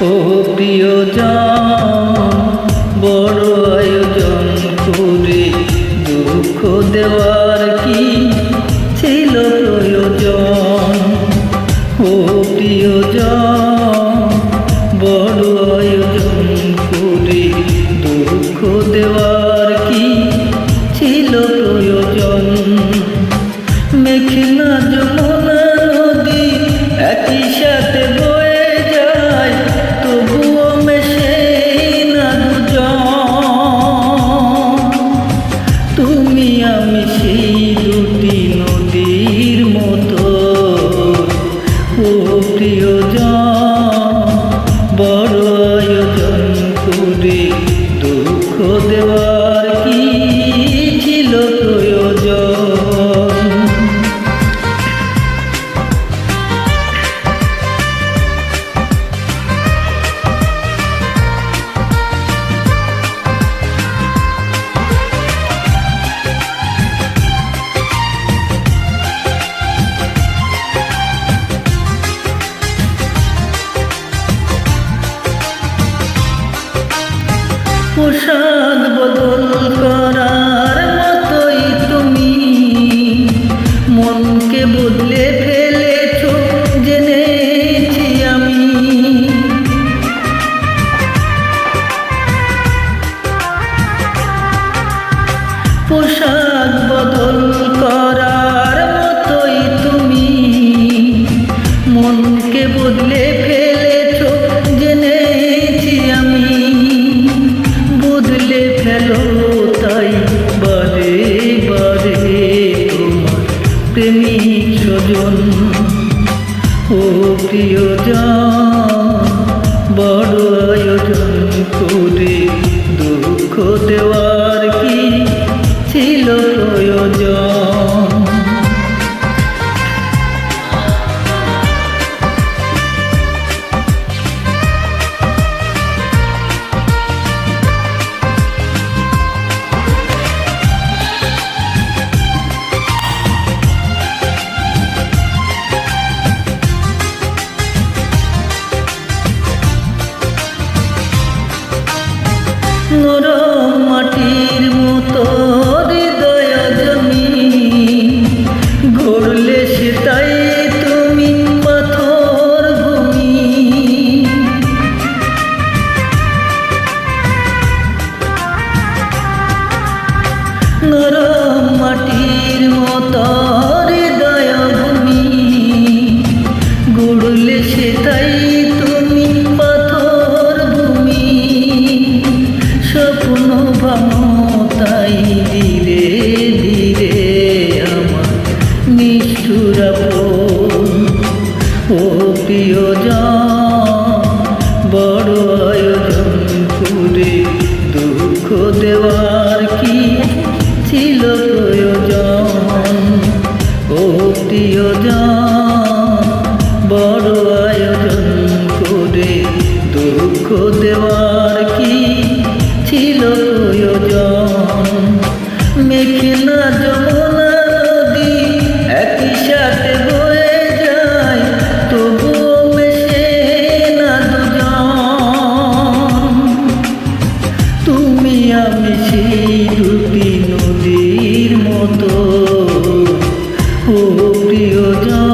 ও প্রিয়জন, বড় আয়োজন করে দুঃখ দেওয়ার কি ছিল প্রয়োজন? ও প্রিয়জন, বড় আয়োজন করে দুঃখ দেওয়ার কি ছিল প্রয়োজন? মেঘনা দুঃখ দেওয়ার কি পোশাক বদল করার মতোই তুমি। মনকে বদলে ফেলেছ, জেনেছি আমি। বদলে ফেলো তাই বারে বারে তোমার প্রেমিক স্বজন। ও প্রিয়জন, বড় আয়োজন করে দুঃখ দেওয়ার নিষ্ঠুর ও প্রিয় বড় আয়োজন করে দুঃখ দেওয়ার কি ছিল প্রয়োজন? ও প্রিয়জন বড় ও প্রিয়জন।